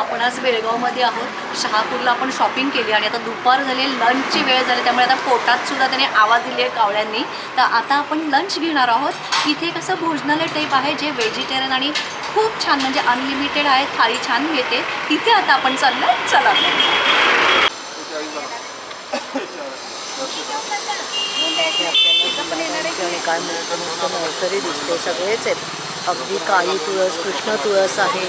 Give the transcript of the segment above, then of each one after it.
आपण आज बेळगावमध्ये आहोत. शहापूरला आपण शॉपिंग केली आणि आता दुपार झाली लंचची वेळ झाली त्यामुळे आता पोटात सुद्धा त्याने आवाज दिले कावळ्यांनी. तर आता आपण लंच घेणार आहोत. इथे एक असं भोजनालय टाईप आहे जे व्हेजिटेरियन आणि खूप छान म्हणजे अनलिमिटेड आहे थाळी छान मिळते. तिथे आता आपण चाललो चला. काय म्हणतो नर्सरी दिसते सगळेच आहेत. अगदी काळी तुळस कृष्ण तुळस आहे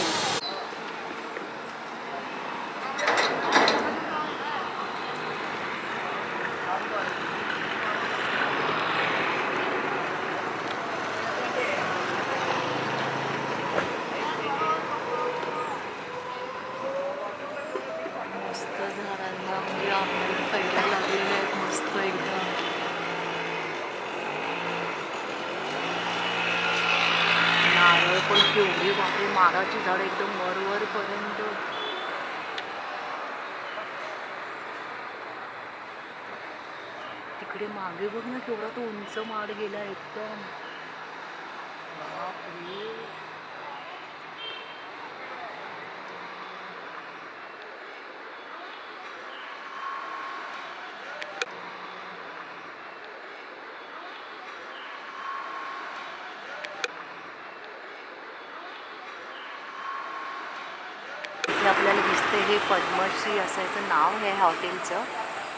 मस्त झाडांना म्हणजे आंबे पहिल्या लागलेले आहेत मस्त एकदम नारळ पण केवढी बापरे माराची झाड एकदम वरवरपर्यंत. तिकडे मागे बघ ना केवढा तो उंच माड गेला एकदम. बापरे. आपल्याला दिसते हे पद्मश्री असायचं नाव आहे हॉटेलचं.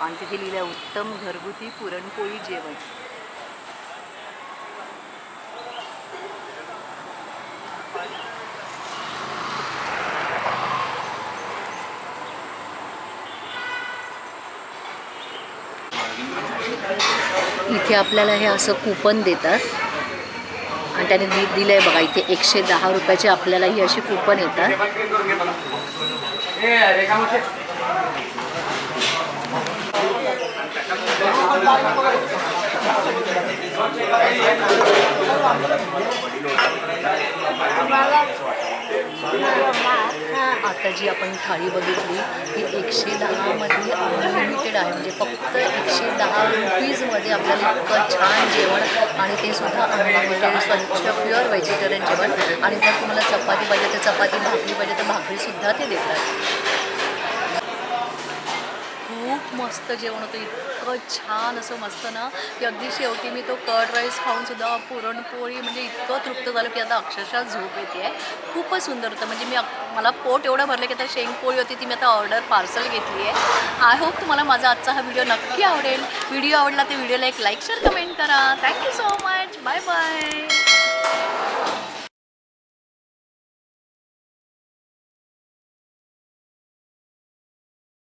आणि तिथे लिहिलं आहे उत्तम घरगुती पुरणपोळी जेवण. इथे आपल्याला हे असं कुपन देतात. आणि त्याने दि दिलं आहे बघा इथे एकशे दहा रुपयाचे आपल्याला ही अशी कुपन येतात. आता जी आपण थाळी बघितली ती एकशे दहामध्ये अनलिमिटेड आहे. म्हणजे फक्त एकशे दहा रुपीजमध्ये आपल्याला इतकं छान जेवण आणि ते सुद्धा अनलिमिटेड स्वच्छ प्युअर व्हेजिटेरियन जेवण. आणि जर तुम्हाला चपाती पाहिजे तर चपाती भाकरी पाहिजे तर भाकरीसुद्धा ते देतात. खूप मस्त जेवण होतं. इतकं छान असं मस्त ना की अगदी शेवटी मी तो कर्ड राईस खाऊन सुद्धा पुरणपोळी म्हणजे इतकं तृप्त झालं की आता अक्षरशः झोप येते आहे. खूपच सुंदर होतं. म्हणजे मी मला पोट एवढं भरलं की आता शेंगपोळी होती ती मी आता ऑर्डर पार्सल घेतली आहे. आय होप तुम्हाला माझा आजचा हा व्हिडिओ नक्की आवडेल. व्हिडिओ आवडला तर व्हिडिओला एक लाईक शेअर कमेंट करा. Thank you so much bye bye